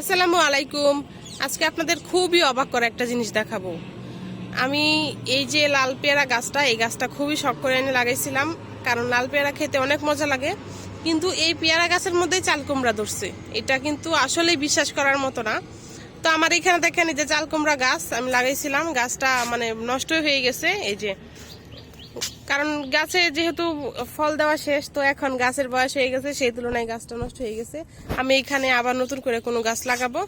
আসসালামু আলাইকুম। আজকে আপনাদের খুবই অবাক করা একটা জিনিস দেখাবো। আমি এই যে লাল পেয়ারা গাছটা, এই গাছটা খুবই শখ করে এনে লাগাইছিলাম, কারণ লাল পেয়ারা খেতে অনেক মজা লাগে। কিন্তু এই পেয়ারা গাছের মধ্যেই চাল কুমড়া ধরছে। এটা কিন্তু আসলেই বিশ্বাস করার মতো না। তো আমার এখানে দেখেন এই যে চাল কুমড়া গাছ, আমি লাগাইছিলাম। গাছটা মানে নষ্ট হয়ে গেছে। এই যে কারণ গাছে যেহেতু ফল দেওয়া শেষ, তো এখন গাছের বয়স হয়ে গেছে, সেই তুলনায় গাছটা নষ্ট হয়ে গেছে। আমি এখানে আবার নতুন করে কোনো গাছ লাগাবো।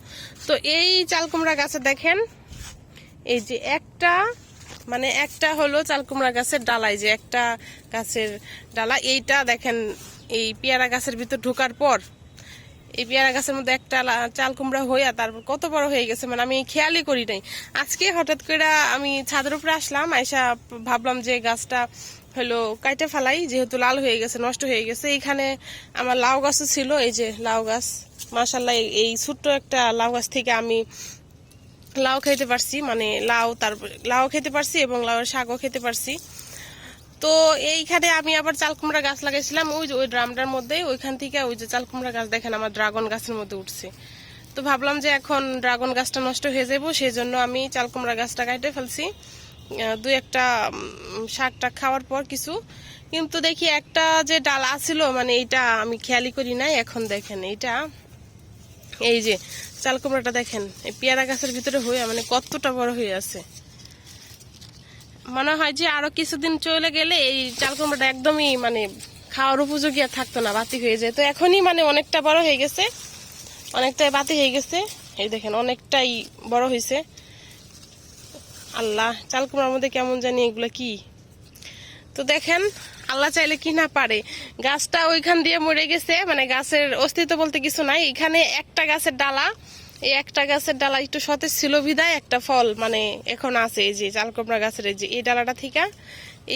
তো এই চাল কুমড়া গাছে দেখেন, এই যে একটা মানে একটা হলো চাল কুমড়া গাছের ডালাই, যে একটা গাছের ডালা। এইটা দেখেন, এই পেয়ারা গাছের ভিতর ঢোকার পর এই পেয়ারা গাছের মধ্যে একটা চাল কুমড়া হইয়া তারপর কত বড় হয়ে গেছে মানে আমি খেয়ালই করি নাই। আজকে হঠাৎ করে আমি ছাদের উপরে আসলাম, আইসা ভাবলাম যে গাছটা হলো কাইটে ফেলাই, যেহেতু লাল হয়ে গেছে, নষ্ট হয়ে গেছে। এইখানে আমার লাউ গাছও ছিল, এই যে লাউ গাছ। মাসাল্লাহ এই ছোট্ট একটা লাউ গাছ থেকে আমি লাউ খেতে পারছি মানে লাউ, তারপর লাউ খেতে পারছি এবং লাউয়ের শাকও খেতে পারছি। তো এইখানে আমি আবার চাল কুমড়া গাছ লাগাইছিলাম, ওই যে, ওই ড্রামটার মধ্যে ওইখান থেকে ওই যে চাল কুমড়া গাছ দেখেন, আমার ড্রাগন গাছের মধ্যে উঠছে। তো ভাবলাম যে এখন ড্রাগন গাছটা নষ্ট হয়ে যাব সেই জন্য আমি চাল কুমড়া গাছটা কাটে ফেলছি। দু একটা শাকটা খাওয়ার পর কিছু। কিন্তু দেখি একটা যে ডাল আছিল মানে এইটা আমি খেয়ালই করি নাই, এখন দেখেন এইটা। এই যে চাল কুমড়াটা দেখেন, এই পেয়ারা গাছের ভিতরে হয়ে মানে কতটা বড় হয়ে আছে। মনে হয় যে আরও কিছুদিন চলে গেলে এই চাল কুমড়াটা একদমই মানে খাওয়ার উপযোগী আর থাকতো না, বাতি হয়ে যায়। তো এখনই মানে অনেকটা বড় হয়ে গেছে। অনেকটাই বাতি হয়ে গেছে। এই দেখেন, অনেকটাই বড় হয়েছে। আল্লাহ, চাল কুমড়ার মধ্যে কেমন জানি এগুলো কি? তো দেখেন, আল্লাহ চাইলে কি না পারে। গাছটা ওইখান দিয়ে মরে গেছে মানে গাছের অস্তিত্ব বলতে কিছু নাই। এখানে একটা গাছের ডালা এই একটা গাছের ডালা একটু সতেজ ছিল বিদায়, একটা ফল মানে এখন আছে এই যে চালকুমড়া গাছের এই যে, এই ডালাটা থেকে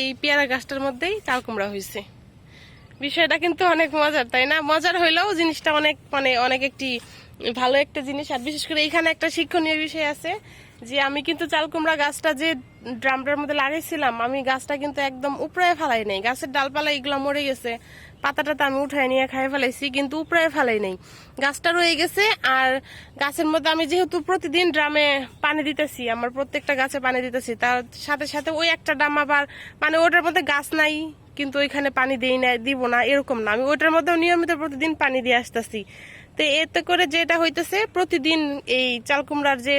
এই পেয়ারা গাছটার মধ্যেই চালকুমড়া হয়েছে বিষয়টা কিন্তু অনেক মজার, তাই না? মজার হইলেও জিনিসটা অনেক মানে অনেক একটি ভালো একটা জিনিস। আর বিশেষ করে এখানে একটা শিক্ষণীয় বিষয় আছে যে, আমি কিন্তু চালকুমড়া গাছটা যে ড্রামটার মধ্যে লাগাইছিলাম, আমি গাছটা কিন্তু একদম উপরে ফেলাই নাই। গাছের ডালপালা এগুলো মরে গেছে পাতাটা তো আমি উঠাই নিয়ে খাই ফেলাইছি, কিন্তু উপরে ফেলাই নাই। গাছটা রয়ে গেছে, আর গাছের মধ্যে আমি যেহেতু প্রতিদিন ড্রামে পানি দিতেছি, আমার প্রত্যেকটা গাছে পানি দিতেছি, তার সাথে সাথে ওই একটা ড্রাম আবার মানে ওটার মধ্যে গাছ নাই, কিন্তু ওইখানে পানি দিই না দিব না, এরকম না। আমি ওইটার মধ্যেও নিয়মিত প্রতিদিন পানি দিয়ে আসতেছি। তো এতে করে যেটা হইতেছে, প্রতিদিন এই চালকুমড়ার যে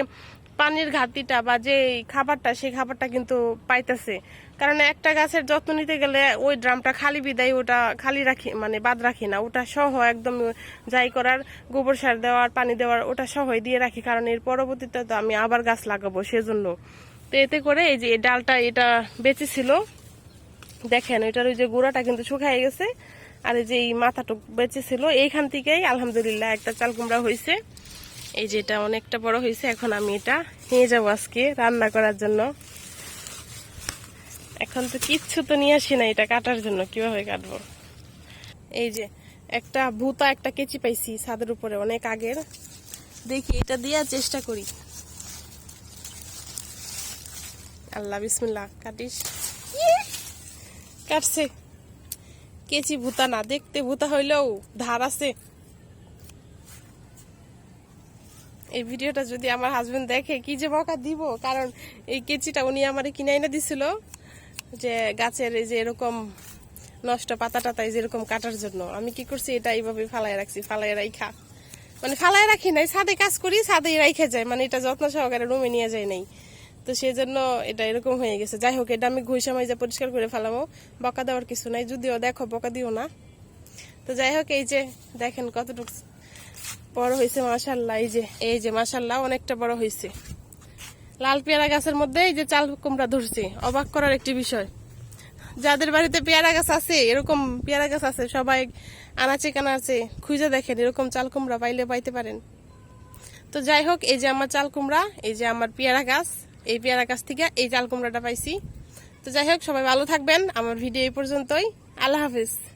পানির ঘাটতিটা বা যে খাবারটা, সেই খাবারটা কিন্তু পাইতেছে। কারণ একটা গাছের যত্ন নিতে গেলে ওই ড্রামটা খালি বিদায় ওটা খালি রাখি মানে বাদ রাখি না। ওটা সহ একদম যাই করার, গোবর সার দেওয়ার, পানি দেওয়ার ওটা সহই দিয়ে রাখি। কারণ এর পরবর্তীতে তো আমি আবার গাছ লাগাবো, সেজন্য। তো এতে করে এই যে ডালটা এটা বেঁচে ছিল দেখেন এটার ওই যে গোড়াটা কিন্তু শুকায় গেছে। আর এই যে এই মাথাটুক বেঁচে ছিল এইখান থেকেই আলহামদুলিল্লাহ একটা চাল কুমড়া হয়েছে এই যে এটা অনেকটা বড় হয়েছে, এখন আমি এটা নিয়ে যাব আজকে রান্না করার জন্য। এখন তো কিচ্ছু তো নিয়ে আসি না এটা কাটার জন্য, কীভাবে কাটবো? এই যে একটা ভূতা, একটা কেচি পাইছি ছাদের উপরে, অনেক আগের। দেখি এটা দেওয়ার চেষ্টা করি। আল্লাহ, বিসমিল্লাহ, কাটিস। কাটছে। কেচি ভূতা না, দেখতে ভূতা হইলেও ধার আছে। এই ভিডিওটা যদি আমার হাজবেন্ড দেখে, কি যে বকা দিব? কারণ এই কেচিটা উনি আমার কিনে এনে দিছিল যে গাছের এই যে এরকম নষ্ট পাতা টাতা এই যে এরকম কাটার জন্য। আমি কি করছি, এটা এইভাবে ফালাই রাখছি ফালাই রাইখা। মানে ফালাই রাখি নাই, ছাদে কাজ করি, ছাদেই রাইখে যায়। মানে এটা যত্ন সহকারে রুমে নিয়ে যায় নাই। তো সেই জন্য এটা এরকম হয়ে গেছে। যাই হোক, এটা আমি ঘুষা মাইজা পরিষ্কার করে ফেলামো বকা দেওয়ার কিছু নাই, যদিও দেখো, বকা দিও না। তো যাই হোক, এই যে দেখেন কতটুকু বড় হয়েছে মাসাল্লাহ এই যে। এই যে মাসাল্লাহ অনেকটা বড় হয়েছে। লাল পেয়ারা গাছের মধ্যে এই যে চাল কুমড়া ধরছে, অবাক করার একটি বিষয়। যাদের বাড়িতে পেয়ারা গাছ আছে, এরকম পেয়ারা গাছ আছে, সবাই আনাচে কানাচে খুঁজে দেখেন, এরকম চাল কুমড়া পাইলে পাইতে পারেন। তো যাই হোক, এই যে আমার চাল কুমড়া, এই যে আমার পেয়ারা গাছ, এই পেয়ারা গাছ থেকে এই চাল কুমড়াটা পাইছি। তো যাই হোক, সবাই ভালো থাকবেন। আমার ভিডিও এই পর্যন্তই। আল্লাহ হাফিজ।